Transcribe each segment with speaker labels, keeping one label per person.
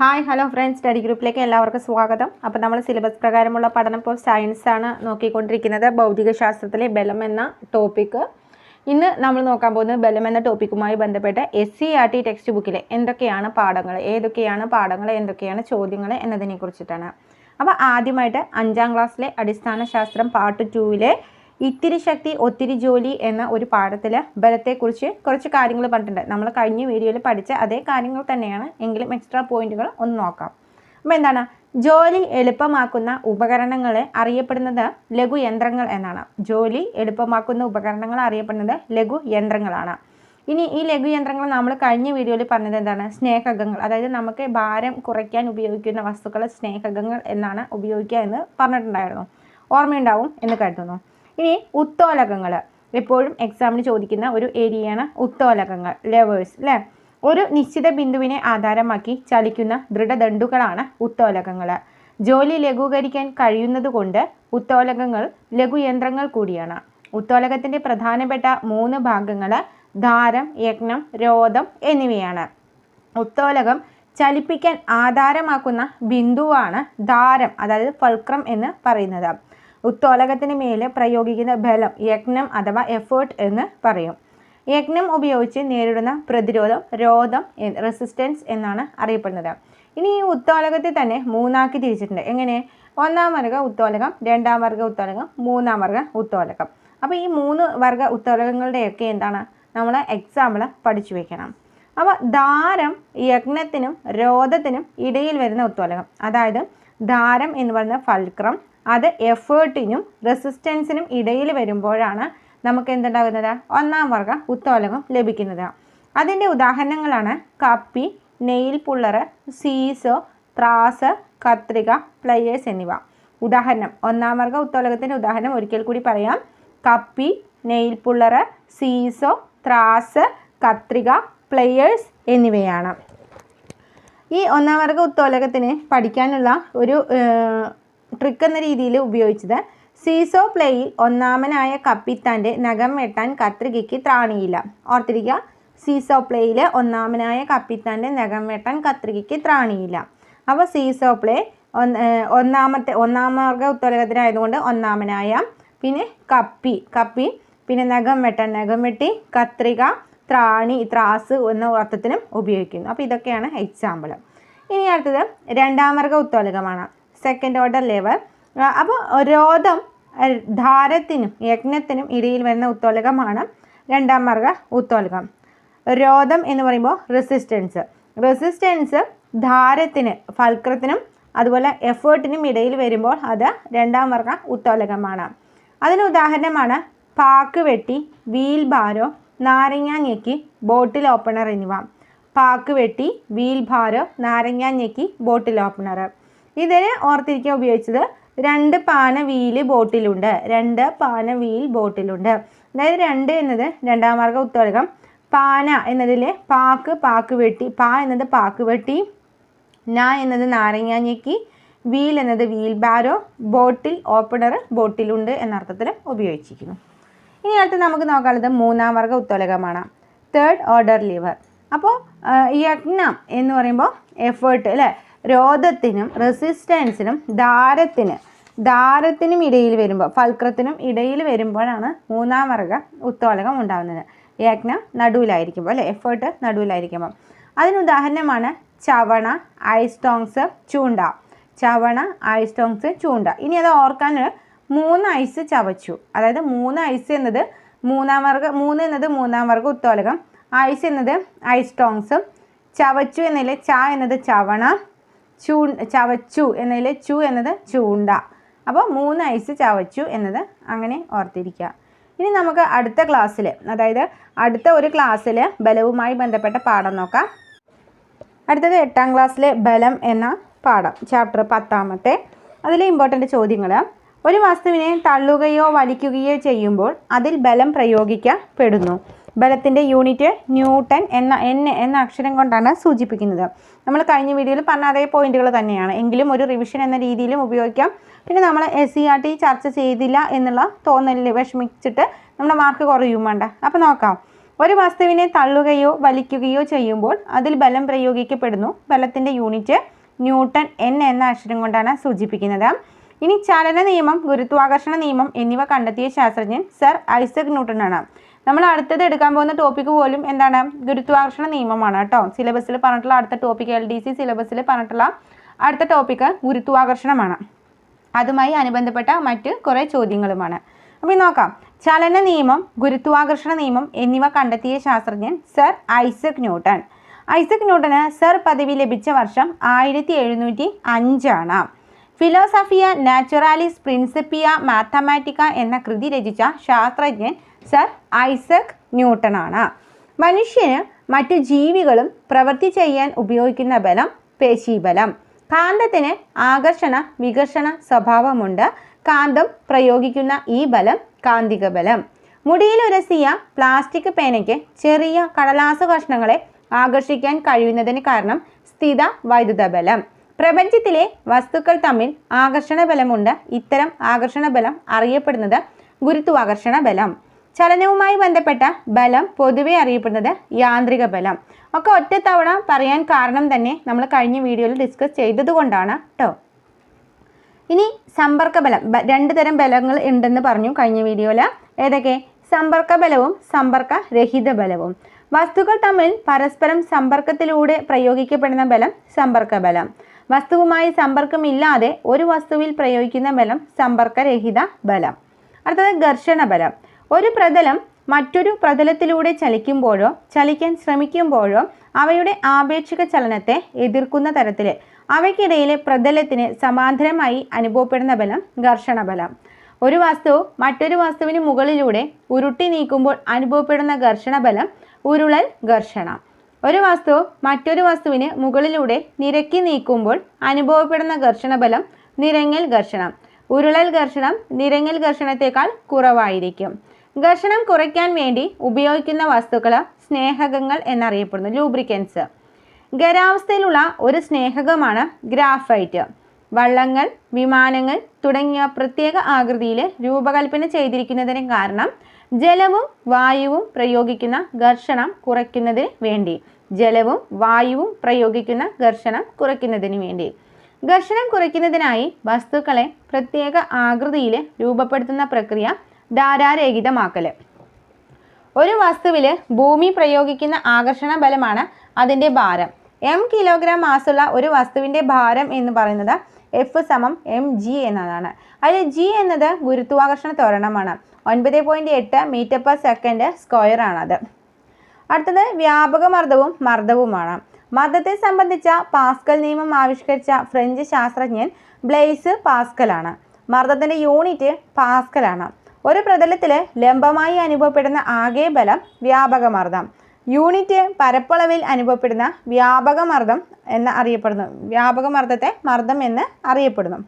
Speaker 1: Hi hello friends. Study ഗ്രൂപ്പിലേക്ക് എല്ലാവർക്കും സ്വാഗതം. അപ്പോൾ നമ്മൾ സിലബസ് പ്രകാരമുള്ള പഠനം ഇപ്പോൾ സയൻസാണ് നോക്കിക്കൊണ്ടിരിക്കുന്നത്. ഭൗതിക ശാസ്ത്രത്തിലെ ബലം എന്ന ടോപ്പിക്ക് ഇന്ന് നമ്മൾ നോക്കാൻ പോകുന്നത് ബലം എന്ന ടോപ്പിക്കുമായി ബന്ധപ്പെട്ട് S C R T text ബുക്കിലെ എന്തൊക്കെയാണ് പാഠങ്ങൾ ഏതൊക്കെയാണ് പാഠങ്ങൾ എന്തൊക്കെയാണ് ചോദ്യങ്ങൾ എന്നതിനെ കുറിച്ചിട്ടാണ്. അപ്പോൾ ആദ്യമായിട്ട് അഞ്ചാം ക്ലാസ്സിലെ അടിസ്ഥാന ശാസ്ത്രം പാർട്ട് ടൂവിലെ ഇത്തിരി ശക്തി ഒത്തിരി ജോലി എന്ന ഒരു പാഠത്തിൽ ബലത്തെക്കുറിച്ച് കുറച്ച് കാര്യങ്ങൾ പറഞ്ഞിട്ടുണ്ട്. നമ്മൾ കഴിഞ്ഞ വീഡിയോയിൽ പഠിച്ച അതേ കാര്യങ്ങൾ തന്നെയാണ്. എങ്കിലും എക്സ്ട്രാ പോയിന്റുകൾ ഒന്ന് നോക്കാം. അപ്പോൾ എന്താണ്? ജോലി എളുപ്പമാക്കുന്ന ഉപകരണങ്ങൾ അറിയപ്പെടുന്നത് ലഘു യന്ത്രങ്ങൾ എന്നാണ്. ജോലി എളുപ്പമാക്കുന്ന ഉപകരണങ്ങൾ അറിയപ്പെടുന്നത് ലഘു യന്ത്രങ്ങളാണ്. ഇനി ഈ ലഘു യന്ത്രങ്ങൾ നമ്മൾ കഴിഞ്ഞ വീഡിയോയിൽ പറഞ്ഞത് എന്താണ്? സ്നേഹകങ്ങൾ. അതായത് നമുക്ക് ഭാരം കുറയ്ക്കാൻ ഉപയോഗിക്കുന്ന വസ്തുക്കൾ സ്നേഹകങ്ങൾ എന്നാണ് ഉപയോഗിക്കുക എന്ന് പറഞ്ഞിട്ടുണ്ടായിരുന്നു. ഓർമ്മയുണ്ടാവും എന്ന് കരുതുന്നു. ഇനി ഉത്തോലകങ്ങൾ. എപ്പോഴും എക്സാമിന് ചോദിക്കുന്ന ഒരു ഏരിയയാണ് ഉത്തോലകങ്ങൾ ലെവേഴ്സ് അല്ലേ ഒരു നിശ്ചിത ബിന്ദുവിനെ ആധാരമാക്കി ചലിക്കുന്ന ദൃഢദണ്ഡുകളാണ് ഉത്തോലകങ്ങൾ. ജോലി ലഘൂകരിക്കാൻ കഴിയുന്നതുകൊണ്ട് ഉത്തോലകങ്ങൾ ലഘുയന്ത്രങ്ങൾ കൂടിയാണ്. ഉത്തോലകത്തിന്റെ പ്രധാനപ്പെട്ട മൂന്ന് ഭാഗങ്ങൾ ധാരം യജ്ഞം രോധം എന്നിവയാണ്. ഉത്തോലകം ചലിപ്പിക്കാൻ ആധാരമാക്കുന്ന ബിന്ദുവാണ് ധാരം അതായത് ഫൾക്രം എന്ന് പറയുന്നത്. ഉത്തോലകത്തിന് മേലെ പ്രയോഗിക്കുന്ന ബലം യജ്ഞം അഥവാ എഫേർട്ട് എന്ന് പറയും. യജ്ഞം ഉപയോഗിച്ച് നേരിടുന്ന പ്രതിരോധം രോധം റെസിസ്റ്റൻസ് എന്നാണ് അറിയപ്പെടുന്നത്. ഇനി ഈ ഉത്തോലകത്തെ തന്നെ മൂന്നാക്കി തിരിച്ചിട്ടുണ്ട്. എങ്ങനെ? ഒന്നാം വർഗ ഉത്തോലകം രണ്ടാം വർഗ ഉത്തോലകം മൂന്നാം വർഗ ഉത്തോലകം. അപ്പോൾ ഈ മൂന്ന് വർഗ ഉത്തോലകങ്ങളുടെയൊക്കെ എന്താണ്? നമ്മൾ എക്സാമ്പിൾ പഠിച്ചു വയ്ക്കണം അപ്പോൾ ധാരം യജ്ഞത്തിനും രോധത്തിനും ഇടയിൽ വരുന്ന ഉത്തോലകം അതായത് ധാരം എന്ന് പറയുന്ന ഫൽക്രം അത് എഫേർട്ടിനും റെസിസ്റ്റൻസിനും ഇടയിൽ വരുമ്പോഴാണ് നമുക്ക് എന്തുണ്ടാകുന്നത്? ഒന്നാം വർഗ ഉത്തോലകം ലഭിക്കുന്നത്. അതിന്റെ ഉദാഹരണങ്ങളാണ് കപ്പി നെയിൽ പുള്ളറ് സീസോ ത്രാസ് കത്രിക പ്ലയേഴ്സ് എന്നിവ. ഉദാഹരണം ഒന്നാം വർഗ ഉത്തോലകത്തിന്റെ ഉദാഹരണം ഒരിക്കൽ കൂടി പറയാം. കപ്പി നെയിൽ പുള്ളറ് സീസോ ത്രാസ് കത്രിക പ്ലയേഴ്സ് എന്നിവയാണ്. ഈ ഒന്നാം വർഗ ഉത്തോലകത്തിന് പഠിക്കാനുള്ള ഒരു ട്രിക്ക് എന്ന രീതിയിൽ ഉപയോഗിച്ചത്. സീസോ പ്ലേയിൽ ഒന്നാമനായ കപ്പിത്താന്റെ നഖം വെട്ടാൻ കത്രികയ്ക്ക് ത്രാണിയില്ല. ഓർത്തിരിക്കുക സീസോ പ്ലേയിൽ ഒന്നാമനായ കപ്പിത്താന്റെ നഖം വെട്ടാൻ കത്രികയ്ക്ക് ത്രാണിയില്ല. അപ്പോൾ സീസോ പ്ലേ ഒന്നാമത്തെ ഒന്നാം മാർഗ ഉത്തോലകത്തിനായതുകൊണ്ട് ഒന്നാമനായ പിന്നെ കപ്പി കപ്പി പിന്നെ നഖം വെട്ടാൻ നഖം വെട്ടി കത്രിക ത്രാണി ത്രാസ് എന്ന അർത്ഥത്തിനും ഉപയോഗിക്കുന്നു. അപ്പോൾ ഇതൊക്കെയാണ് എക്സാമ്പിൾ ഇനി അടുത്തത് രണ്ടാം വർഗ ഉത്തോലകമാണ്. സെക്കൻഡ് ഓർഡർ ലെവൽ അപ്പോൾ രോധം ധാരത്തിനും യജ്ഞത്തിനും ഇടയിൽ വരുന്ന ഉത്തോലകമാണ് രണ്ടാം മാർഗ ഉത്തോലകം. രോധം എന്ന് പറയുമ്പോൾ റെസിസ്റ്റൻസ് റെസിസ്റ്റൻസ് ധാരത്തിന് ഫൽക്രത്തിനും അതുപോലെ എഫേർട്ടിനും ഇടയിൽ വരുമ്പോൾ അത് രണ്ടാം വർഗ ഉത്തോലകമാണ്. അതിന് ഉദാഹരണമാണ് പാക്ക് വെട്ടി വീൽ ബാരോ നാരങ്ങ ഞെക്കി ബോട്ടിൽ ഓപ്പണർ എന്നിവ. പാക്ക് വെട്ടി വീൽ ഭാരോ നാരങ്ങ ഞെക്കി ബോട്ടിൽ ഓപ്പണർ ഇതിന് ഓർത്തിരിക്കാൻ ഉപയോഗിച്ചത് രണ്ട് പാന വീൽ ബോട്ടിലുണ്ട്. രണ്ട് പാന വീൽ ബോട്ടിലുണ്ട്. അതായത് രണ്ട് എന്നത് രണ്ടാം മാർഗ ഉത്തരകം പാന എന്നതിലെ പാക്ക് പാക്ക് വെട്ടി പാ എന്നത് പാക്ക് വെട്ടി ന എന്നത് നാരങ്ങ ഞെക്കി വീൽ എന്നത് വീൽ ബാരോ ബോട്ടിൽ ഓപ്പണർ ബോട്ടിലുണ്ട് എന്നർത്ഥത്തിൽ ഉപയോഗിച്ചിരിക്കുന്നു. ഇനി അടുത്ത് നമുക്ക് നോക്കാനുള്ളത് മൂന്നാം വർഗ ഉത്തോലകമാണ് തേർഡ് ഓർഡർ ലിവർ അപ്പോൾ യജ്ഞം എന്ന് പറയുമ്പോൾ എഫേർട്ട് അല്ലേ രോധത്തിനും റെസിസ്റ്റൻസിനും ദാരത്തിന് ദാരത്തിനും ഇടയിൽ വരുമ്പോൾ ഫൽക്രത്തിനും ഇടയിൽ വരുമ്പോഴാണ് മൂന്നാം വർഗ ഉത്തോലകം ഉണ്ടാകുന്നത്. യജ്ഞം നടുവിലായിരിക്കുമ്പോൾ അല്ലേ? എഫേർട്ട് നടുവിലായിരിക്കുമ്പോൾ. അതിന് ഉദാഹരണമാണ് ചവണ ഐസ്റ്റോങ്സ് ചൂണ്ട. ചവണ ഐസ്റ്റോങ്സ് ചൂണ്ട. ഇനി അത് ഓർക്കാൻ മൂന്ന് ഐസ് ചവച്ചു. അതായത് മൂന്ന് ഐസ് എന്നത് മൂന്നാം വർഗ മൂന്ന് എന്നത് മൂന്നാം വർഗ ഉത്തോലകം. ഐസ് എന്നത് ഐസ്റ്റോങ്സും ചവച്ചു എന്നതിൽ ച എന്നത് ചവണ. ചൂ ചവച്ചു എന്നതിൽ ചു എന്നത് ചൂണ്ട. അപ്പോൾ മൂന്ന് ഐസ് ചവച്ചു എന്നത് അങ്ങനെ ഓർത്തിരിക്കുക. ഇനി നമുക്ക് അടുത്ത ക്ലാസ്സിൽ അതായത് അടുത്ത ഒരു ക്ലാസ്സിൽ ബലവുമായി ബന്ധപ്പെട്ട പാഠം നോക്കാം. അടുത്തത് എട്ടാം ക്ലാസ്സിലെ ബലം എന്ന പാഠം ചാപ്റ്റർ പത്താമത്തെ. അതിലെ ഇമ്പോർട്ടന്റ് ചോദ്യങ്ങൾ ഒരു വസ്തുവിനെ തള്ളുകയോ വലിക്കുകയോ ചെയ്യുമ്പോൾ അതിൽ ബലം പ്രയോഗിക്കപ്പെടുന്നു. ബലത്തിന്റെ യൂണിറ്റ് ന്യൂട്ടൺ എന്ന എൻ എന്ന അക്ഷരം കൊണ്ടാണ് സൂചിപ്പിക്കുന്നത്. നമ്മൾ കഴിഞ്ഞ വീഡിയോയിൽ പറഞ്ഞ അതേ പോയിന്റുകൾ തന്നെയാണ്. എങ്കിലും ഒരു റിവിഷൻ എന്ന രീതിയിലും ഉപയോഗിക്കാം. പിന്നെ നമ്മൾ എസ് സി ആർ ടി ചർച്ച ചെയ്തില്ല എന്നുള്ള തോന്നലിൽ വിഷമിച്ചിട്ട് നമ്മുടെ മാർക്ക് കുറയും വേണ്ട. അപ്പോൾ നോക്കാം. ഒരു വസ്തുവിനെ തള്ളുകയോ വലിക്കുകയോ ചെയ്യുമ്പോൾ അതിൽ ബലം പ്രയോഗിക്കപ്പെടുന്നു. ബലത്തിന്റെ യൂണിറ്റ് ന്യൂട്ടൺ എൻ എന്ന അക്ഷരം കൊണ്ടാണ് സൂചിപ്പിക്കുന്നത്. ഇനി ചലന നിയമം ഗുരുത്വാകർഷണ നിയമം എന്നിവ കണ്ടെത്തിയ ശാസ്ത്രജ്ഞൻ സർ ഐസക് ന്യൂട്ടൺ ആണ് നമ്മൾ അടുത്തത് എടുക്കാൻ പോകുന്ന ടോപ്പിക്ക് പോലും എന്താണ്? ഗുരുത്വാകർഷണ നിയമമാണ് കേട്ടോ. സിലബസിൽ പറഞ്ഞിട്ടുള്ള അടുത്ത ടോപ്പിക്ക് എൽ ഡി സി സിലബസിൽ പറഞ്ഞിട്ടുള്ള അടുത്ത ടോപ്പിക്ക് ഗുരുത്വാകർഷണമാണ്. അതുമായി അനുബന്ധപ്പെട്ട മറ്റ് കുറേ ചോദ്യങ്ങളുമാണ്. അപ്പോൾ നോക്കാം. ചലന നിയമം ഗുരുത്വാകർഷണ നിയമം എന്നിവ കണ്ടെത്തിയ ശാസ്ത്രജ്ഞൻ സർ ഐസക് ന്യൂട്ടൺ. ഐസക് ന്യൂട്ടന് സർ പദവി ലഭിച്ച വർഷം ആയിരത്തി എഴുന്നൂറ്റി അഞ്ചാണ് ഫിലോസഫിയ നാച്ചുറാലിസ് പ്രിൻസിപ്പിയ മാത്തമാറ്റിക്ക എന്ന കൃതി രചിച്ച ശാസ്ത്രജ്ഞൻ സർ ഐസക് ന്യൂട്ടനാണ് മനുഷ്യന് മറ്റു ജീവികളും പ്രവൃത്തി ചെയ്യാൻ ഉപയോഗിക്കുന്ന ബലം പേശീബലം. കാന്തത്തിന് ആകർഷണ വികർഷണ സ്വഭാവമുണ്ട്. കാന്തം പ്രയോഗിക്കുന്ന ഈ ബലം കാന്തിക ബലം. മുടിയിലുരസിയ പ്ലാസ്റ്റിക് പേനയ്ക്ക് ചെറിയ കടലാസ കഷ്ണങ്ങളെ ആകർഷിക്കാൻ കഴിയുന്നതിന് കാരണം സ്ഥിത വൈദ്യുത ബലം. പ്രപഞ്ചത്തിലെ വസ്തുക്കൾ തമ്മിൽ ആകർഷണ ബലമുണ്ട്. ഇത്തരം ആകർഷണ ബലം അറിയപ്പെടുന്നത് ഗുരുത്വാകർഷണ ബലം. ചലനവുമായി ബന്ധപ്പെട്ട ബലം പൊതുവെ അറിയപ്പെടുന്നത് യാന്ത്രിക ബലം. ഒക്കെ ഒറ്റത്തവണ പറയാൻ കാരണം തന്നെ നമ്മൾ കഴിഞ്ഞ വീഡിയോയിൽ ഡിസ്കസ് ചെയ്തതുകൊണ്ടാണ് കേട്ടോ ഇനി സമ്പർക്ക ബലം. രണ്ട് തരം ബലങ്ങൾ ഉണ്ടെന്ന് പറഞ്ഞു കഴിഞ്ഞ വീഡിയോയിൽ ഏതൊക്കെ? സമ്പർക്ക ബലവും സമ്പർക്ക രഹിത ബലവും. വസ്തുക്കൾ തമ്മിൽ പരസ്പരം സമ്പർക്കത്തിലൂടെ പ്രയോഗിക്കപ്പെടുന്ന ബലം സമ്പർക്ക ബലം. വസ്തുവുമായി സമ്പർക്കമില്ലാതെ ഒരു വസ്തുവിൽ പ്രയോഗിക്കുന്ന ബലം സമ്പർക്കരഹിത ബലം. അടുത്തത് ഘർഷണ ബലം. ഒരു പ്രതലം മറ്റൊരു പ്രതലത്തിലൂടെ ചലിക്കുമ്പോഴോ ചലിക്കാൻ ശ്രമിക്കുമ്പോഴോ അവയുടെ ആപേക്ഷിക ചലനത്തെ എതിർക്കുന്ന തരത്തിൽ അവയ്ക്കിടയിലെ പ്രതലത്തിന് സമാന്തരമായി അനുഭവപ്പെടുന്ന ബലം ഘർഷണ ബലം ഒരു വസ്തു മറ്റൊരു വസ്തുവിന് മുകളിലൂടെ ഉരുട്ടി നീക്കുമ്പോൾ അനുഭവപ്പെടുന്ന ഘർഷണ ബലം ഉരുളൽ ഘർഷണം. ഒരു വസ്തു മറ്റൊരു വസ്തുവിന് മുകളിലൂടെ നിരക്കി നീക്കുമ്പോൾ അനുഭവപ്പെടുന്ന ഘർഷണ ബലം നിരങ്ങൽ ഘർഷണം. ഉരുളൽ ഘർഷണം നിരങ്ങൽ ഘർഷണത്തേക്കാൾ കുറവായിരിക്കും. ഘർഷണം കുറയ്ക്കാൻ വേണ്ടി ഉപയോഗിക്കുന്ന വസ്തുക്കൾ സ്നേഹകങ്ങൾ എന്നറിയപ്പെടുന്നു ലൂബ്രിക്കൻസ് ഖരാവസ്ഥയിലുള്ള ഒരു സ്നേഹകമാണ് ഗ്രാഫൈറ്റ്. വള്ളങ്ങൾ വിമാനങ്ങൾ തുടങ്ങിയ പ്രത്യേക ആകൃതിയിൽ രൂപകൽപ്പന ചെയ്തിരിക്കുന്നതിന് കാരണം ജലവും വായുവും പ്രയോഗിക്കുന്ന ഘർഷണം കുറയ്ക്കുന്നതിന് വേണ്ടി. ജലവും വായുവും പ്രയോഗിക്കുന്ന ഘർഷണം കുറയ്ക്കുന്നതിന് വേണ്ടി. ഘർഷണം കുറയ്ക്കുന്നതിനായി വസ്തുക്കളെ പ്രത്യേക ആകൃതിയിൽ രൂപപ്പെടുത്തുന്ന പ്രക്രിയ ധാരാരഹിതമാക്കൽ ഒരു വസ്തുവിൽ ഭൂമി പ്രയോഗിക്കുന്ന ആകർഷണ ബലമാണ് അതിന്റെ ഭാരം. എം കിലോഗ്രാം മാസുള്ള ഒരു വസ്തുവിന്റെ ഭാരം എന്ന് പറയുന്നത് എഫ് സമം എം ജി എന്നതാണ്. അതിൽ ജി എന്നത് ഗുരുത്വാകർഷണ ത്വരണമാണ്. ഒൻപത് പോയിന്റ് എട്ട് മീറ്റർ പെർ സെക്കൻഡ് സ്ക്വയർ ആണത്. അടുത്തത് വ്യാപക മർദ്ദവും മർദ്ദവുമാണ്. മർദ്ദത്തെ സംബന്ധിച്ച പാസ്കൽ നിയമം ആവിഷ്കരിച്ച ഫ്രഞ്ച് ശാസ്ത്രജ്ഞൻ ബ്ലെയ്സ് പാസ്കലാണ്. മർദ്ദത്തിന്റെ യൂണിറ്റ് പാസ്കലാണ്. ഒരു പ്രതലത്തിൽ ലംബമായി അനുഭവപ്പെടുന്ന ആകെ ബലം വ്യാപകമർദ്ദം. യൂണിറ്റ് പരപ്പളവിൽ അനുഭവപ്പെടുന്ന വ്യാപകമർദ്ദം എന്ന് അറിയപ്പെടുന്നു. വ്യാപകമർദ്ദത്തെ മർദ്ദം എന്ന് അറിയപ്പെടുന്നു.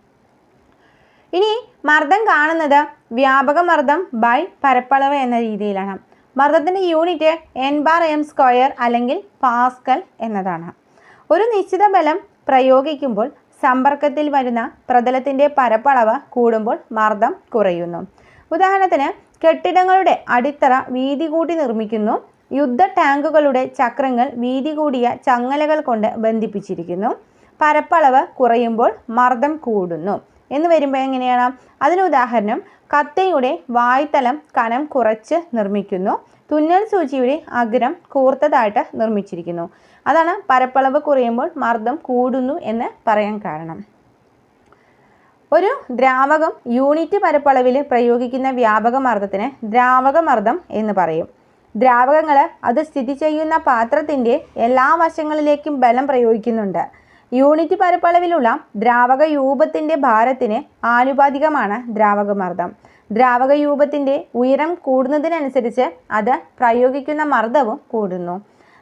Speaker 1: ഇനി മർദ്ദം കാണുന്നത് വ്യാപകമർദ്ദം ബൈ പരപ്പളവ് എന്ന രീതിയിലാണ്. മർദ്ദത്തിന്റെ unit N bar M square അല്ലെങ്കിൽ പാസ്കൽ എന്നതാണ്. ഒരു നിശ്ചിത ബലം പ്രയോഗിക്കുമ്പോൾ സമ്പർക്കത്തിൽ വരുന്ന പ്രതലത്തിന്റെ പരപ്പളവ് കൂടുമ്പോൾ മർദ്ദം കുറയുന്നു. ഉദാഹരണത്തിന് കെട്ടിടങ്ങളുടെ അടിത്തറ വീതി കൂട്ടി നിർമ്മിക്കുന്നു. യുദ്ധ ടാങ്കുകളുടെ ചക്രങ്ങൾ വീതി കൂടിയ ചങ്ങലകൾ കൊണ്ട് ബന്ധിപ്പിച്ചിരിക്കുന്നു. പരപ്പളവ് കുറയുമ്പോൾ മർദ്ദം കൂടുന്നു. എന്ന് വരുമ്പോൾ എങ്ങനെയാണ്? അതിന് ഉദാഹരണം കത്തയുടെ വായ്ത്തലം കനം കുറച്ച് നിർമ്മിക്കുന്നു. തുന്നൽ സൂചിയുടെ അഗ്രം കൂർത്തതായിട്ട് നിർമ്മിച്ചിരിക്കുന്നു. അതാണ് പരപ്പളവ് കുറയുമ്പോൾ മർദ്ദം കൂടുന്നു എന്ന് പറയാൻ കാരണം. ഒരു ദ്രാവകം യൂണിറ്റ് പരപ്പളവിൽ പ്രയോഗിക്കുന്ന വ്യാപക മർദ്ദത്തിന് ദ്രാവക മർദ്ദം എന്ന് പറയും. ദ്രാവകങ്ങൾ അത് സ്ഥിതി ചെയ്യുന്ന പാത്രത്തിന്റെ എല്ലാ വശങ്ങളിലേക്കും ബലം പ്രയോഗിക്കുന്നുണ്ട്. യൂണിറ്റ് പരപ്പളവിലുള്ള ദ്രാവക രൂപത്തിന്റെ ഭാരത്തിന് ആനുപാതികമാണ് ദ്രാവകമർദ്ദം ദ്രാവക രൂപത്തിന്റെ ഉയരം കൂടുന്നതിനനുസരിച്ച് അത് പ്രയോഗിക്കുന്ന മർദ്ദവും കൂടുന്നു.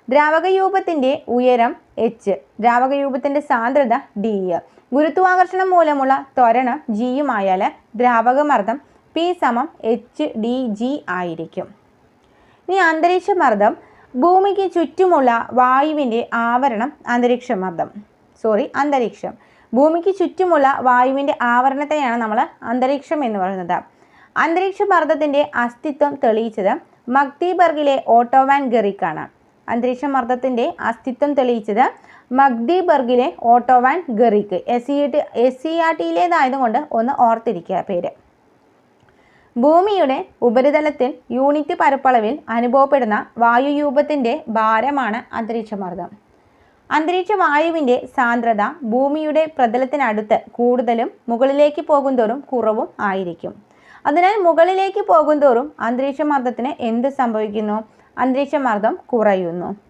Speaker 1: ദ്രാവക രൂപത്തിന്റെ ഉയരം എച്ച് ദ്രാവക രൂപത്തിന്റെ സാന്ദ്രത ഡി ഗുരുത്വാകർഷണം മൂലമുള്ള ത്വരണം ജിയുമായാൽ ദ്രാവകമർദ്ദം പി സമം എച്ച് ഡി ജി ആയിരിക്കും. ഇനി അന്തരീക്ഷ മർദ്ദം ഭൂമിക്ക് ചുറ്റുമുള്ള വായുവിന്റെ ആവരണം അന്തരീക്ഷ മർദ്ദം സോറി അന്തരീക്ഷം. ഭൂമിക്ക് ചുറ്റുമുള്ള വായുവിന്റെ ആവരണത്തെയാണ് നമ്മൾ അന്തരീക്ഷം എന്ന് പറയുന്നത്. അന്തരീക്ഷ മർദ്ദത്തിന്റെ അസ്തിത്വം തെളിയിച്ചത് മക്തിബർഗിലെ ഓട്ടോവാൻ ഗറിക്കാണ് അന്തരീക്ഷ മർദ്ദത്തിന്റെ അസ്തിത്വം തെളിയിച്ചത് മഗ്ദിബർഗിലെ Otto von Guericke S C T S C R ടിയിലേതായതുകൊണ്ട് ഒന്ന് ഓർത്തിരിക്കുക പേര്. ഭൂമിയുടെ ഉപരിതലത്തിൽ യൂണിറ്റ് പരപ്പളവിൽ അനുഭവപ്പെടുന്ന വായുയൂപത്തിന്റെ ഭാരമാണ് അന്തരീക്ഷമർദ്ദം. അന്തരീക്ഷ വായുവിന്റെ സാന്ദ്രത ഭൂമിയുടെ പ്രതലത്തിനടുത്ത് കൂടുതലും മുകളിലേക്ക് പോകുന്തോറും കുറവും ആയിരിക്കും. അതിനാൽ മുകളിലേക്ക് പോകുന്തോറും അന്തരീക്ഷമർദ്ദത്തിന് എന്ത് സംഭവിക്കുന്നു? അന്തരീക്ഷമർദ്ദം കുറയുന്നു.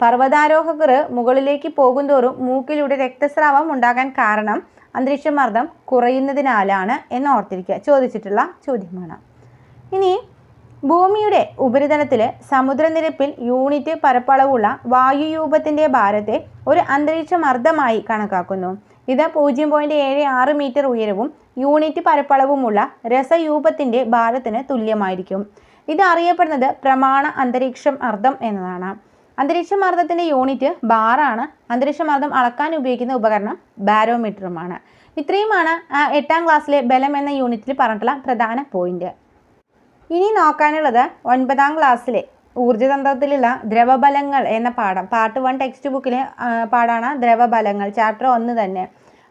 Speaker 1: പർവതാരോഹകർ മുകളിലേക്ക് പോകുന്തോറും മൂക്കിലൂടെ രക്തസ്രാവം ഉണ്ടാകാൻ കാരണം അന്തരീക്ഷമർദ്ദം കുറയുന്നതിനാലാണ് എന്ന് ഓർത്തിരിക്കുക. ചോദിച്ചിട്ടുള്ള ചോദ്യമാണ്. ഇനി ഭൂമിയുടെ ഉപരിതലത്തിൽ സമുദ്രനിരപ്പിൽ യൂണിറ്റ് പരപ്പളവുള്ള വായുയൂപത്തിന്റെ ഭാരത്തെ ഒരു അന്തരീക്ഷ മർദ്ദമായി കണക്കാക്കുന്നു. ഇത് പൂജ്യം പോയിന്റ് ഏഴ് ആറ് മീറ്റർ ഉയരവും യൂണിറ്റ് പരപ്പളവുമുള്ള രസയൂപത്തിന്റെ ഭാരത്തിന് തുല്യമായിരിക്കും. ഇത് അറിയപ്പെടുന്നത് പ്രമാണ അന്തരീക്ഷം അർദ്ധം എന്നതാണ്. അന്തരീക്ഷ മർദ്ദത്തിന്റെ യൂണിറ്റ് ബാറാണ് അന്തരീക്ഷ മർദ്ദം അളക്കാൻ ഉപയോഗിക്കുന്ന ഉപകരണം ബാരോമീറ്ററുമാണ്. ഇത്രയുമാണ് എട്ടാം ക്ലാസ്സിലെ ബലം എന്ന യൂണിറ്റിൽ പറഞ്ഞിട്ടുള്ള പ്രധാന പോയിന്റ് ഇനി നോക്കാനുള്ളത് ഒൻപതാം ക്ലാസ്സിലെ ഊർജതന്ത്രത്തിലുള്ള ദ്രവബലങ്ങൾ എന്ന പാഠം. പാർട്ട് വൺ ടെക്സ്റ്റ് ബുക്കിലെ പാഠമാണ് ദ്രവബലങ്ങൾ ചാപ്റ്റർ ഒന്ന് തന്നെ.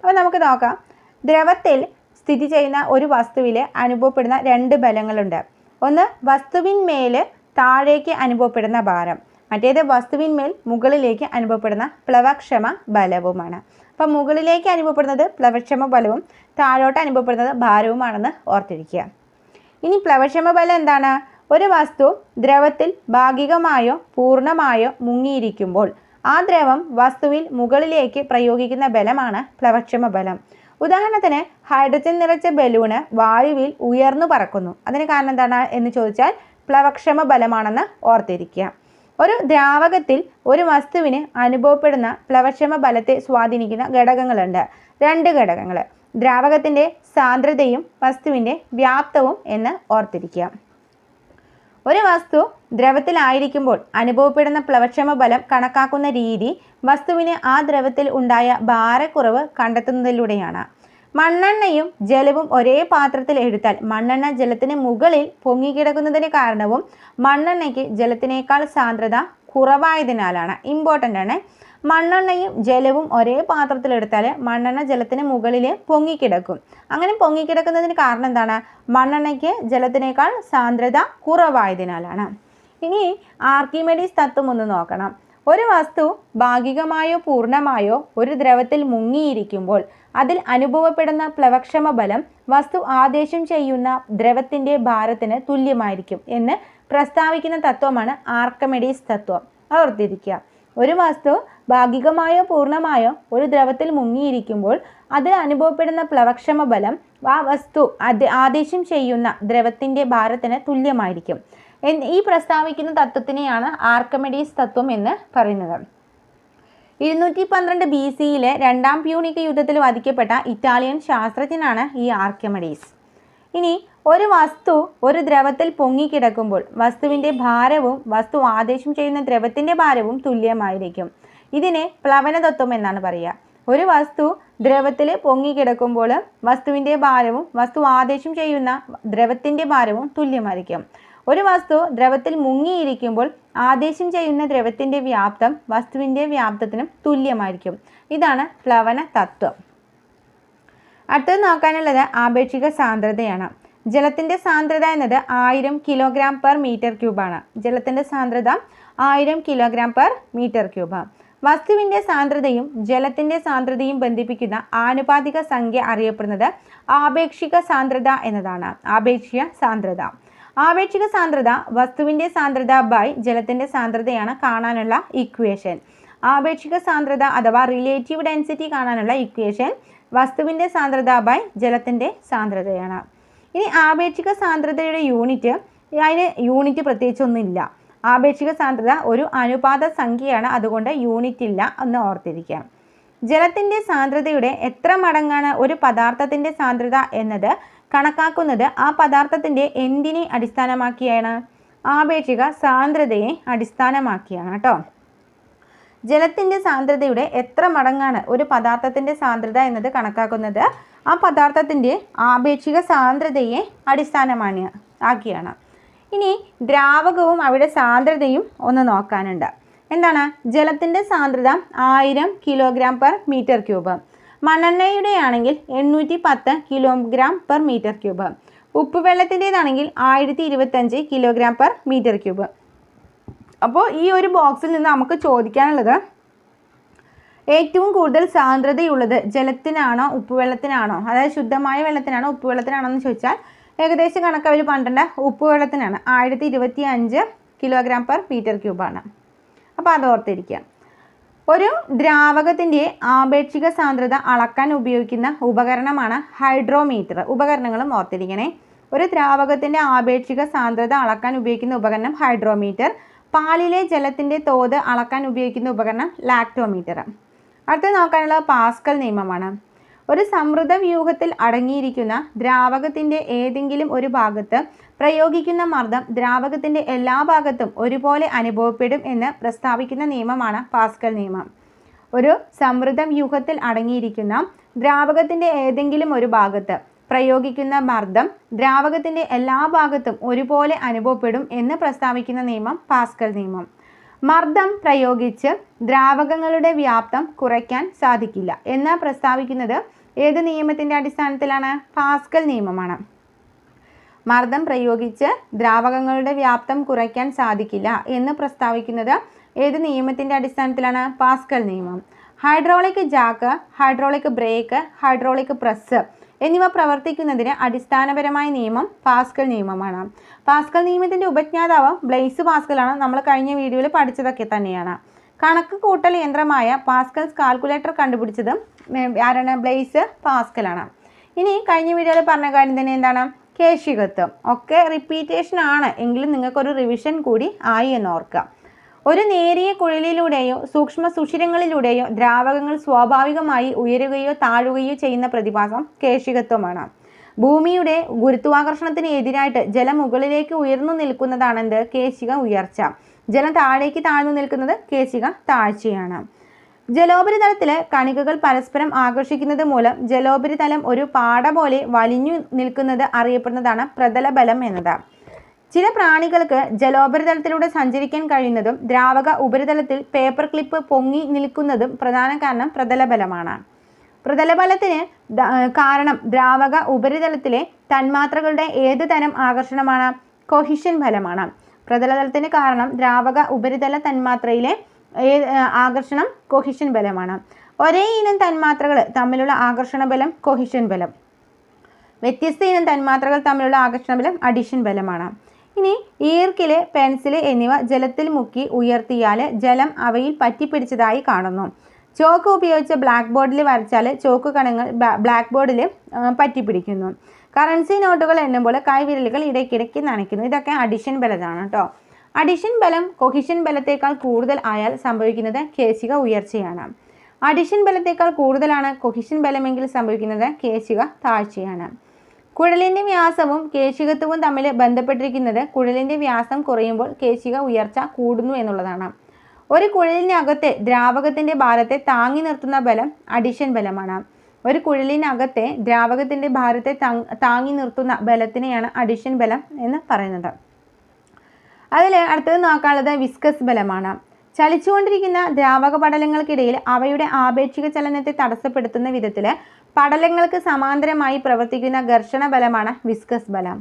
Speaker 1: അപ്പോൾ നമുക്ക് നോക്കാം. ദ്രവത്തിൽ സ്ഥിതി ചെയ്യുന്ന ഒരു വസ്തുവിൽ അനുഭവപ്പെടുന്ന രണ്ട് ബലങ്ങളുണ്ട്. ഒന്ന് വസ്തുവിന്മേൽ താഴേക്ക് അനുഭവപ്പെടുന്ന ഭാരം. മറ്റേത് വസ്തുവിന്മേൽ മുകളിലേക്ക് അനുഭവപ്പെടുന്ന പ്ലവക്ഷമ ബലവുമാണ്. അപ്പം മുകളിലേക്ക് അനുഭവപ്പെടുന്നത് പ്ലവക്ഷമ ബലവും താഴോട്ട് അനുഭവപ്പെടുന്നത് ഭാരവുമാണെന്ന് ഓർത്തിരിക്കുക. ഇനി പ്ലവക്ഷമ ബലം എന്താണ്? ഒരു വസ്തു ദ്രവത്തിൽ ഭാഗികമായോ പൂർണമായോ മുങ്ങിയിരിക്കുമ്പോൾ ആ ദ്രവം വസ്തുവിൽ മുകളിലേക്ക് പ്രയോഗിക്കുന്ന ബലമാണ് പ്ലവക്ഷമ ബലം. ഉദാഹരണത്തിന് ഹൈഡ്രജൻ നിറച്ച ബലൂണ് വായുവിൽ ഉയർന്നു പറക്കുന്നു. അതിന് കാരണം എന്താണ് എന്ന് ചോദിച്ചാൽ പ്ലവക്ഷമ ബലമാണെന്ന് ഓർത്തിരിക്കുക. ഒരു ദ്രാവകത്തിൽ ഒരു വസ്തുവിന് അനുഭവപ്പെടുന്ന പ്ലവക്ഷമ ബലത്തെ സ്വാധീനിക്കുന്ന ഘടകങ്ങളുണ്ട്. രണ്ട് ഘടകങ്ങൾ ദ്രാവകത്തിന്റെ സാന്ദ്രതയും വസ്തുവിന്റെ വ്യാപ്തവും എന്ന് ഓർത്തിരിക്കുക. ഒരു വസ്തു ദ്രവത്തിലായിരിക്കുമ്പോൾ അനുഭവപ്പെടുന്ന പ്ലവക്ഷമ ബലം കണക്കാക്കുന്ന രീതി വസ്തുവിന് ആ ദ്രവത്തിൽ ഉണ്ടായ ഭാരക്കുറവ് കണ്ടെത്തുന്നതിലൂടെയാണ്. മണ്ണെണ്ണയും ജലവും ഒരേ പാത്രത്തിൽ എടുത്താൽ മണ്ണെണ്ണ ജലത്തിന് മുകളിൽ പൊങ്ങിക്കിടക്കുന്നതിന് കാരണവും മണ്ണെണ്ണയ്ക്ക് ജലത്തിനേക്കാൾ സാന്ദ്രത കുറവായതിനാലാണ്. ഇമ്പോർട്ടന്റ് ആണ്. മണ്ണെണ്ണയും ജലവും ഒരേ പാത്രത്തിലെടുത്താൽ മണ്ണെണ്ണ ജലത്തിന് മുകളിൽ പൊങ്ങിക്കിടക്കും. അങ്ങനെ പൊങ്ങിക്കിടക്കുന്നതിന് കാരണം എന്താണ്? മണ്ണെണ്ണയ്ക്ക് ജലത്തിനേക്കാൾ സാന്ദ്രത കുറവായതിനാലാണ്. ഇനി ആർക്കിമെഡീസ് തത്വം ഒന്ന് നോക്കണം. ഒരു വസ്തു ഭാഗികമായോ പൂർണമായോ ഒരു ദ്രവത്തിൽ മുങ്ങിയിരിക്കുമ്പോൾ അതിൽ അനുഭവപ്പെടുന്ന പ്ലവക്ഷമ ബലം വസ്തു ആദേശം ചെയ്യുന്ന ദ്രവത്തിന്റെ ഭാരത്തിന് തുല്യമായിരിക്കും എന്ന് പ്രസ്താവിക്കുന്ന തത്വമാണ് ആർക്കമെഡീസ് തത്വം. ഓർത്തിരിക്കുക. ഒരു വസ്തു ഭാഗികമായോ പൂർണമായോ ഒരു ദ്രവത്തിൽ മുങ്ങിയിരിക്കുമ്പോൾ അതിൽ അനുഭവപ്പെടുന്ന പ്ലവക്ഷമ ബലം ആ വസ്തു ആദേശം ചെയ്യുന്ന ദ്രവത്തിന്റെ ഭാരത്തിന് തുല്യമായിരിക്കും. ഈ പ്രസ്താവിക്കുന്ന തത്വത്തിനെയാണ് ആർക്കമെഡീസ് തത്വം എന്ന് പറയുന്നത്. ഇരുന്നൂറ്റി പന്ത്രണ്ട് ബി സിയിലെ രണ്ടാം പ്യൂണിക് യുദ്ധത്തിൽ വധിക്കപ്പെട്ട ഇറ്റാലിയൻ ശാസ്ത്രജ്ഞനാണ് ഈ ആർക്കമെഡീസ്. ഇനി ഒരു വസ്തു ഒരു ദ്രവത്തിൽ പൊങ്ങിക്കിടക്കുമ്പോൾ വസ്തുവിന്റെ ഭാരവും വസ്തു ആദേശം ചെയ്യുന്ന ദ്രവത്തിന്റെ ഭാരവും തുല്യമായിരിക്കും. ഇതിനെ പ്ലവനതത്വം എന്നാണ് പറയുക. ഒരു വസ്തു ദ്രവത്തിൽ പൊങ്ങിക്കിടക്കുമ്പോൾ വസ്തുവിന്റെ ഭാരവും വസ്തു ആദേശം ചെയ്യുന്ന ദ്രവത്തിന്റെ ഭാരവും തുല്യമായിരിക്കും. ഒരു വസ്തു ദ്രവത്തിൽ മുങ്ങിയിരിക്കുമ്പോൾ ആദേശം ചെയ്യുന്ന ദ്രവത്തിന്റെ വ്യാപ്തം വസ്തുവിന്റെ വ്യാപ്തത്തിനും തുല്യമായിരിക്കും. ഇതാണ് പ്ലവന തത്വം. അടുത്തത് നോക്കാനുള്ളത് ആപേക്ഷിക സാന്ദ്രതയാണ്. ജലത്തിന്റെ സാന്ദ്രത എന്നത് ആയിരം കിലോഗ്രാം പെർ മീറ്റർ ക്യൂബാണ് ജലത്തിന്റെ സാന്ദ്രത ആയിരം കിലോഗ്രാം പെർ മീറ്റർ ക്യൂബാണ് വസ്തുവിന്റെ സാന്ദ്രതയും ജലത്തിന്റെ സാന്ദ്രതയും ബന്ധിപ്പിക്കുന്ന ആനുപാതിക സംഖ്യ അറിയപ്പെടുന്നത് ആപേക്ഷിക സാന്ദ്രത എന്നതാണ്. ആപേക്ഷിക സാന്ദ്രത. ആപേക്ഷിക സാന്ദ്രത വസ്തുവിന്റെ സാന്ദ്രത ബൈ ജലത്തിന്റെ സാന്ദ്രതയാണ് കാണാനുള്ള ഇക്വേഷൻ ആപേക്ഷിക സാന്ദ്രത അഥവാ റിലേറ്റീവ് ഡെൻസിറ്റി കാണാനുള്ള ഇക്വേഷൻ വസ്തുവിന്റെ സാന്ദ്രത ബൈ ജലത്തിന്റെ സാന്ദ്രതയാണ്. ഇനി ആപേക്ഷിക സാന്ദ്രതയുടെ യൂണിറ്റ് അതിന് യൂണിറ്റ് പ്രത്യേകിച്ചൊന്നുമില്ല ആപേക്ഷിക സാന്ദ്രത ഒരു അനുപാത സംഖ്യയാണ് അതുകൊണ്ട് യൂണിറ്റ് ഇല്ല എന്ന് ഓർത്തിരിക്കാം. ജലത്തിന്റെ സാന്ദ്രതയുടെ എത്ര മടങ്ങാണ് ഒരു പദാർത്ഥത്തിന്റെ സാന്ദ്രത എന്നത് കണക്കാക്കുന്നത് ആ പദാർത്ഥത്തിന്റെ എന്തിനെ അടിസ്ഥാനമാക്കിയാണ്? ആപേക്ഷിക സാന്ദ്രതയെ അടിസ്ഥാനമാക്കിയാണ് കേട്ടോ. ജലത്തിന്റെ സാന്ദ്രതയുടെ എത്ര മടങ്ങാണ് ഒരു പദാർത്ഥത്തിന്റെ സാന്ദ്രത എന്നത് കണക്കാക്കുന്നത്? ആ പദാർത്ഥത്തിന്റെ ആപേക്ഷിക സാന്ദ്രതയെ അടിസ്ഥാനമാണ് ആക്കിയാണ്. ഇനി ദ്രാവകവും അവിടെ സാന്ദ്രതയും ഒന്ന് നോക്കാനുണ്ട്. എന്താണ്? ജലത്തിന്റെ സാന്ദ്രത ആയിരം കിലോഗ്രാം പെർ മീറ്റർ ക്യൂബ് മണ്ണെണ്ണയുടെ ആണെങ്കിൽ എണ്ണൂറ്റി പത്ത് കിലോഗ്രാം പെർ മീറ്റർ ക്യൂബ്. ഉപ്പുവെള്ളത്തിന്റേതാണെങ്കിൽ ആയിരത്തി ഇരുപത്തഞ്ച് കിലോഗ്രാം പെർ മീറ്റർ ക്യൂബ്. അപ്പോൾ ഈ ഒരു ബോക്സിൽ നിന്ന് നമുക്ക് ചോദിക്കാനുള്ളത് ഏറ്റവും കൂടുതൽ സാന്ദ്രതയുള്ളത് ജലത്തിനാണോ ഉപ്പുവെള്ളത്തിനാണോ? അതായത് ശുദ്ധമായ വെള്ളത്തിനാണോ ഉപ്പുവെള്ളത്തിനാണോ എന്ന് ചോദിച്ചാൽ ഏകദേശം കണക്ക് അവർ പന്ത്രണ്ട് ഉപ്പുവെള്ളത്തിനാണ്. ആയിരത്തി ഇരുപത്തി അഞ്ച് കിലോഗ്രാം പെർ മീറ്റർ ക്യൂബാണ്. അപ്പോൾ അത് ഓർത്തിരിക്കുക ഒരു ദ്രാവകത്തിന്റെ ആപേക്ഷിക സാന്ദ്രത അളക്കാൻ ഉപയോഗിക്കുന്ന ഉപകരണമാണ് ഹൈഡ്രോമീറ്റർ. ഉപകരണങ്ങളും ഓർത്തിരിക്കണേ. ഒരു ദ്രാവകത്തിന്റെ ആപേക്ഷിക സാന്ദ്രത അളക്കാൻ ഉപയോഗിക്കുന്ന ഉപകരണം ഹൈഡ്രോമീറ്റർ. പാലിലെ ജലത്തിന്റെ തോത് അളക്കാൻ ഉപയോഗിക്കുന്ന ഉപകരണം ലാക്ടോമീറ്റർ. അടുത്ത നോക്കാനുള്ള പാസ്കൽ നിയമമാണ്. ഒരു സമൃദ്ധ വ്യൂഹത്തിൽ അടങ്ങിയിരിക്കുന്ന ദ്രാവകത്തിന്റെ ഏതെങ്കിലും ഒരു ഭാഗത്ത് പ്രയോഗിക്കുന്ന മർദ്ദം ദ്രാവകത്തിന്റെ എല്ലാ ഭാഗത്തും ഒരുപോലെ അനുഭവപ്പെടും എന്ന് പ്രസ്താവിക്കുന്ന നിയമമാണ് പാസ്കൽ നിയമം. ഒരു സമൃദ്ധ വ്യൂഹത്തിൽ അടങ്ങിയിരിക്കുന്ന ദ്രാവകത്തിന്റെ ഏതെങ്കിലും ഒരു ഭാഗത്ത് പ്രയോഗിക്കുന്ന മർദ്ദം ദ്രാവകത്തിന്റെ എല്ലാ ഭാഗത്തും ഒരുപോലെ അനുഭവപ്പെടും എന്ന് പ്രസ്താവിക്കുന്ന നിയമം പാസ്കൽ നിയമം. മർദ്ദം പ്രയോഗിച്ച് ദ്രാവകങ്ങളുടെ വ്യാപ്തം കുറയ്ക്കാൻ സാധിക്കില്ല എന്ന് പ്രസ്താവിക്കുന്നത് ഏത് നിയമത്തിന്റെ അടിസ്ഥാനത്തിലാണ് പാസ്കൽ നിയമമാണ്? മർദ്ദം പ്രയോഗിച്ച് ദ്രാവകങ്ങളുടെ വ്യാപ്തം കുറയ്ക്കാൻ സാധിക്കില്ല എന്ന് പ്രസ്താവിക്കുന്നത് ഏത് നിയമത്തിന്റെ അടിസ്ഥാനത്തിലാണ് പാസ്കൽ നിയമം? Hydraulic jack hydraulic brake hydraulic press എന്നിവ പ്രവർത്തിക്കുന്നതിന് അടിസ്ഥാനപരമായ നിയമം പാസ്കൽ നിയമമാണ്. പാസ്കൽ നിയമത്തിന്റെ ഉപജ്ഞാതാവ് ബ്ലെയ്സ് പാസ്കലാണ് നമ്മൾ കഴിഞ്ഞ വീഡിയോയിൽ പഠിച്ചതൊക്കെ തന്നെയാണ്. കണക്ക് കൂട്ടൽ യന്ത്രമായ പാസ്കൽസ് കാൽക്കുലേറ്റർ കണ്ടുപിടിച്ചത് ആരാണ്? ബ്ലേസ് പാസ്കലാണ് ഇനി കഴിഞ്ഞ വീഡിയോയിൽ പറഞ്ഞ കാര്യം തന്നെ എന്താണ്? കേശികത്വം. ഒക്കെ റിപ്പീറ്റേഷൻ ആണ്. എങ്കിലും നിങ്ങൾക്കൊരു റിവിഷൻ കൂടി ആയി എന്ന് ഓർക്കുക. ഒരു നേരിയ കുഴലിലൂടെയോ സൂക്ഷ്മ സുഷിരങ്ങളിലൂടെയോ ദ്രാവകങ്ങൾ സ്വാഭാവികമായി ഉയരുകയോ താഴുകയോ ചെയ്യുന്ന പ്രതിഭാസം കേശികത്വമാണ് ഭൂമിയുടെ ഗുരുത്വാകർഷണത്തിന് എതിരായിട്ട് ജലം മുകളിലേക്ക് ഉയർന്നു നിൽക്കുന്നതാണെന്ത് കേശിക ഉയർച്ച. ജലം താഴേക്ക് താഴ്ന്നു നിൽക്കുന്നത് കേശിക താഴ്ചയാണ്. ജലോപരിതലത്തിലെ കണികകൾ പരസ്പരം ആകർഷിക്കുന്നത് മൂലം ജലോപരിതലം ഒരു പാട പോലെ വലിഞ്ഞു നിൽക്കുന്നത് അറിയപ്പെടുന്നതാണ് പ്രതലബലം എന്നത്. ചില പ്രാണികൾക്ക് ജലോപരിതലത്തിലൂടെ സഞ്ചരിക്കാൻ കഴിയുന്നതും ദ്രാവക ഉപരിതലത്തിൽ പേപ്പർ ക്ലിപ്പ് പൊങ്ങി നിൽക്കുന്നതും പ്രധാന കാരണം പ്രതലബലമാണ്. പ്രതലബലത്തിന് കാരണം ദ്രാവക ഉപരിതലത്തിലെ തന്മാത്രകളുടെ ഏത് തരം ആകർഷണമാണ്? കൊഹിഷൻ ഫലമാണ്. പ്രതലതലത്തിന് കാരണം ദ്രാവക ഉപരിതല തന്മാത്രയിലെ ആകർഷണം കൊഹിഷൻ ബലമാണ്. ഒരേ ഇനം തന്മാത്രകൾ തമ്മിലുള്ള ആകർഷണ ബലം കൊഹിഷൻ ബലം. വ്യത്യസ്ത ഇനം തന്മാത്രകൾ തമ്മിലുള്ള ആകർഷണ ബലം അഡിഷൻ ബലമാണ്. ഇനി ഈർക്കിൽ പെൻസിൽ എന്നിവ ജലത്തിൽ മുക്കി ഉയർത്തിയാൽ ജലം അവയിൽ പറ്റിപ്പിടിച്ചതായി കാണുന്നു. ചോക്ക് ഉപയോഗിച്ച് ബ്ലാക്ക് ബോർഡിൽ വരച്ചാൽ ചോക്ക് കണങ്ങൾ ബ്ലാക്ക് ബോർഡിൽ പറ്റിപ്പിടിക്കുന്നു. കറൻസി നോട്ടുകൾ എണ്ണുമ്പോൾ കൈവിരലുകൾ ഇടയ്ക്കിടയ്ക്ക് നനയ്ക്കുന്നു. ഇതൊക്കെ അഡിഷൻ ബലതാണ് കേട്ടോ അഡിഷൻ ബലം കൊഹിഷൻ ബലത്തേക്കാൾ കൂടുതൽ ആയാൽ സംഭവിക്കുന്നത് കേശിക ഉയർച്ചയാണ്. അഡിഷൻ ബലത്തേക്കാൾ കൂടുതലാണ് കൊഹിഷൻ ബലമെങ്കിൽ സംഭവിക്കുന്നത് കേശിക താഴ്ചയാണ്. കുഴലിന്റെ വ്യാസവും കേശികത്വവും തമ്മിൽ ബന്ധപ്പെട്ടിരിക്കുന്നത് കുഴലിന്റെ വ്യാസം കുറയുമ്പോൾ കേശിക ഉയർച്ച കൂടുന്നു എന്നുള്ളതാണ്. ഒരു കുഴലിനകത്തെ ദ്രാവകത്തിന്റെ ഭാരത്തെ താങ്ങി നിർത്തുന്ന ബലം അഡിഷൻ ബലമാണ്. ഒരു കുഴലിനകത്തെ ദ്രാവകത്തിന്റെ ഭാരത്തെ താങ്ങി നിർത്തുന്ന ബലത്തിനെയാണ് അഡിഷൻ ബലം എന്ന് പറയുന്നത്. അതിൽ അടുത്തത് നോക്കാനുള്ളത് വിസ്കസ് ബലമാണ്. ചലിച്ചുകൊണ്ടിരിക്കുന്ന ദ്രാവക പടലങ്ങൾക്കിടയിൽ അവയുടെ ആപേക്ഷിക ചലനത്തെ തടസ്സപ്പെടുത്തുന്ന വിധത്തിൽ പടലങ്ങൾക്ക് സമാന്തരമായി പ്രവർത്തിക്കുന്ന ഘർഷണ ബലമാണ് വിസ്കസ് ബലം.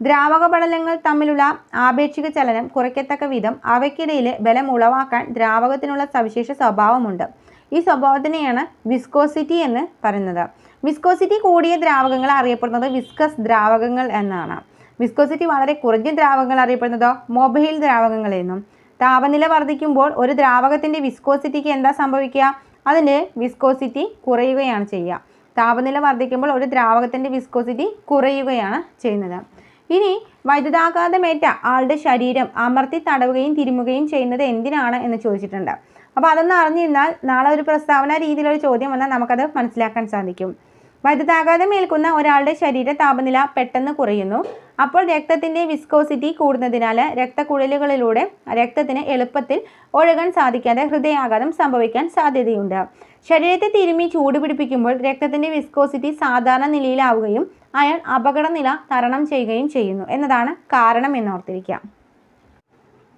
Speaker 1: ദ്രാവക പടലങ്ങൾ തമ്മിലുള്ള ആപേക്ഷിക ചലനം കുറയ്ക്കത്തക്ക വിധം അവയ്ക്കിടയിൽ ബലം ഉളവാക്കാൻ ദ്രാവകത്തിനുള്ള സവിശേഷ സ്വഭാവമുണ്ട്. ഈ സ്വഭാവത്തിനെയാണ് വിസ്കോസിറ്റി എന്ന് പറയുന്നത്. വിസ്കോസിറ്റി കൂടിയ ദ്രാവകങ്ങൾ അറിയപ്പെടുന്നത് വിസ്കസ് ദ്രാവകങ്ങൾ എന്നാണ്. വിസ്കോസിറ്റി വളരെ കുറഞ്ഞ ദ്രാവകങ്ങൾ അറിയപ്പെടുന്നതോ മൊബൈൽ ദ്രാവകങ്ങൾ എന്നും. താപനില വർദ്ധിക്കുമ്പോൾ ഒരു ദ്രാവകത്തിന്റെ വിസ്കോസിറ്റിക്ക് എന്താ സംഭവിക്കുക? അതിന്റെ വിസ്കോസിറ്റി കുറയുകയാണ് ചെയ്യുക. താപനില വർദ്ധിക്കുമ്പോൾ ഒരു ദ്രാവകത്തിന്റെ വിസ്കോസിറ്റി കുറയുകയാണ് ചെയ്യുന്നത്. ഇനി വൈദ്യുതാഘാതമേറ്റ ആളുടെ ശരീരം അമർത്തി തടവുകയും തിരുമുകയും ചെയ്യുന്നത് എന്തിനാണ് എന്ന് ചോദിച്ചിട്ടുണ്ട്. അപ്പോൾ അതൊന്ന് അറിഞ്ഞിരുന്നാൽ നാളെ ഒരു പ്രസ്താവന രീതിയിലൊരു ചോദ്യം വന്നാൽ നമുക്കത് മനസ്സിലാക്കാൻ സാധിക്കും. വൈദ്യുതാഘാതം ഏൽക്കുന്ന ഒരാളുടെ ശരീര താപനില പെട്ടെന്ന് കുറയുന്നു. അപ്പോൾ രക്തത്തിന്റെ വിസ്കോസിറ്റി കൂടുന്നതിനാൽ രക്തക്കുഴലുകളിലൂടെ രക്തത്തിന് എളുപ്പത്തിൽ ഒഴുകാൻ സാധിക്കാതെ ഹൃദയാഘാതം സംഭവിക്കാൻ സാധ്യതയുണ്ട്. ശരീരത്തെ തിരുമ്മി ചൂട് പിടിപ്പിക്കുമ്പോൾ രക്തത്തിന്റെ വിസ്കോസിറ്റി സാധാരണ നിലയിലാവുകയും അയാൾ അപകടനില തരണം ചെയ്യുകയും ചെയ്യുന്നു. എന്നതാണ് കാരണം എന്നോർത്തിരിക്കാം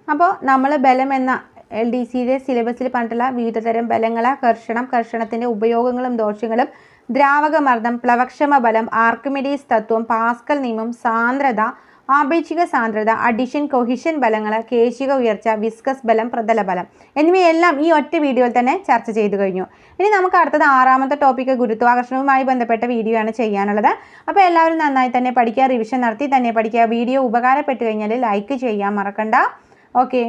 Speaker 1: അപ്പോൾ നമ്മൾ ബലം എന്ന എൽ ഡി സിയുടെ സിലബസിൽ പറഞ്ഞിട്ടുള്ള വിവിധതരം ബലങ്ങൾ കർഷണം കർഷണത്തിന്റെ ഉപയോഗങ്ങളും ദോഷങ്ങളും ദ്രാവകമർദ്ദം പ്ലവക്ഷമ ബലം ആർക്കിമിഡീസ് തത്വം പാസ്കൽ നിയമം സാന്ദ്രത ആപേക്ഷിക സാന്ദ്രത അഡിഷൻ കൊഹിഷൻ ബലങ്ങൾ കേശിക ഉയർച്ച വിസ്കസ് ബലം പ്രതല ബലം എന്നിവയെല്ലാം ഈ ഒറ്റ വീഡിയോയിൽ തന്നെ ചർച്ച ചെയ്തു കഴിഞ്ഞു. ഇനി നമുക്ക് അടുത്തത് ആറാമത്തെ ടോപ്പിക്ക് ഗുരുത്വാകർഷണവുമായി ബന്ധപ്പെട്ട വീഡിയോ ആണ് ചെയ്യാനുള്ളത്. അപ്പോൾ എല്ലാവരും നന്നായി തന്നെ പഠിക്കുക റിവിഷൻ നടത്തി തന്നെ പഠിക്കുക. വീഡിയോ ഉപകാരപ്പെട്ടു കഴിഞ്ഞാൽ ലൈക്ക് ചെയ്യാൻ മറക്കണ്ട. ഓക്കെ.